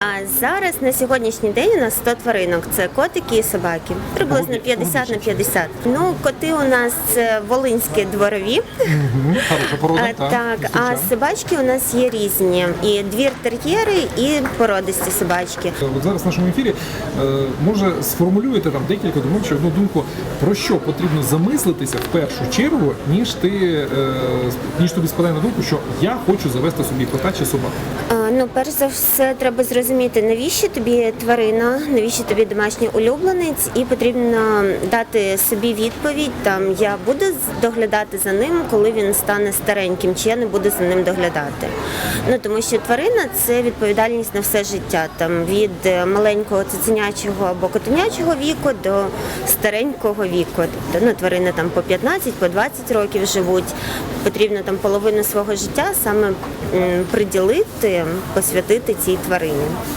あ Зараз на сьогоднішній день у нас 100 тваринок. Це котики і собаки. Приблизно 50 на 50. Ну, коти у нас це волинські дворові. Хороша порода, А, так. так, а собачки у нас є різні. І двір тер'єри, і породисті собачки. От зараз в нашому ефірі е, може сформулюєте там декілька думок чи одну думку про що потрібно замислитися в першу чергу, ніж ти е, ніж тобі спадає на думку, що я хочу завести собі кота чи собаку. Ну, перш за все, треба зрозуміти, навіщо тобі тварина, навіщо тобі домашній улюбленець, і потрібно дати собі відповідь. Там я буду доглядати за ним, коли він стане стареньким, чи я не буду за ним доглядати. Ну тому що тварина це відповідальність на все життя. Там від е, маленького цуценячого або котенячого віку до старенького віку. Тобто ну, тварини там по 15, по 20 років живуть. Потрібно там половину свого життя саме приділити, посвятити цій тварині.